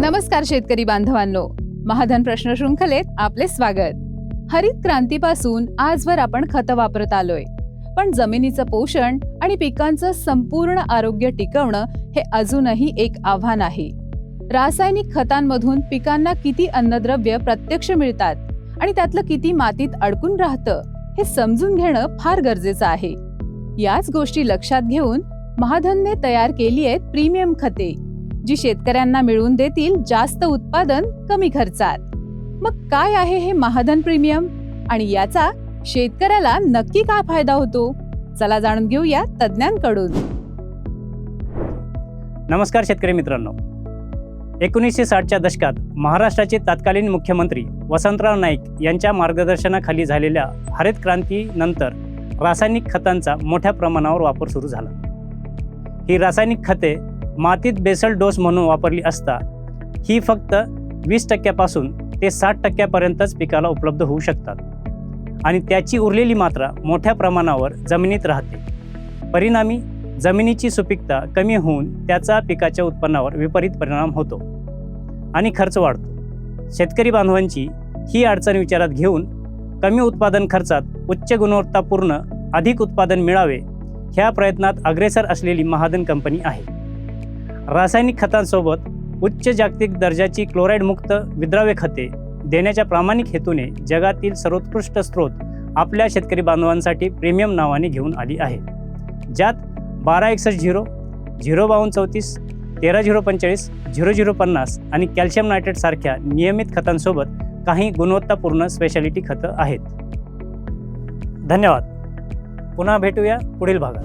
नमस्कार शेतकरी बांधवांनो. महाधन प्रश्न शृंखलेत आपले स्वागत. हरित क्रांतीपासून आजवर आपण खतं वापरत आलोय. पण जमिनीचं पोषण आणि पिकांचं संपूर्ण आरोग्य टिकवणं हे अजूनही एक आव्हान आहे. रासायनिक खतांमधून पिकांना किती अन्नद्रव्य प्रत्यक्ष मिळतात आणि त्यातलं किती मातीत अडकून राहतं हे समजून घेणं फार गरजेचं आहे. याच गोष्टी लक्षात घेऊन महाधनने तयार केली आहेत प्रीमियम खते. जी शेतकऱ्यांना मिळवून देतील जास्त उत्पादन कमी खर्चात. मग काय आहे हे महाधन प्रीमियम? आणि याचा शेतकऱ्याला नक्की काय फायदा होतो? चला जाणून घेऊया तज्ज्ञांकडून. नमस्कार शेतकरी मित्रांनो. एकोणीसशे साठच्या दशकात महाराष्ट्राचे तत्कालीन मुख्यमंत्री वसंतराव नाईक यांच्या मार्गदर्शनाखाली झालेल्या हरित क्रांतीनंतर रासायनिक खतांचा मोठ्या प्रमाणावर वापर सुरू झाला. ही रासायनिक खते मातीत बेसल डोस म्हणून वापरली असता. ही फक्त वीस टक्क्यापासून ते साठ टक्क्यापर्यंतच पिकाला उपलब्ध होऊ शकतात. आणि त्याची उरलेली मात्रा मोठ्या प्रमाणावर जमिनीत राहते. परिणामी जमिनीची सुपीकता कमी होऊन त्याचा पिकाच्या उत्पन्नावर विपरीत परिणाम होतो आणि खर्च वाढतो. शेतकरी बांधवांची ही अडचण विचारात घेऊन कमी उत्पादन खर्चात उच्च गुणवत्तापूर्ण अधिक उत्पादन मिळावे ह्या प्रयत्नात अग्रेसर असलेली महादन कंपनी आहे. रासायनिक खतांसोबत उच्च जागतिक दर्जाची क्लोराईडमुक्त विद्राव्य खते देण्याच्या प्रामाणिक हेतूने जगातील सर्वोत्कृष्ट स्रोत आपल्या शेतकरी बांधवांसाठी प्रीमियम नावाने घेऊन आली आहे. ज्यात बारा एकसष्ट झिरो झिरो बावन्न चौतीस तेरा झिरो पंचेचाळीस झिरो झिरो पन्नास आणि कॅल्शियम नायट्रेटसारख्या नियमित खतांसोबत काही गुणवत्तापूर्ण स्पेशालिटी खतं आहेत. धन्यवाद. पुन्हा भेटूया पुढील भागात.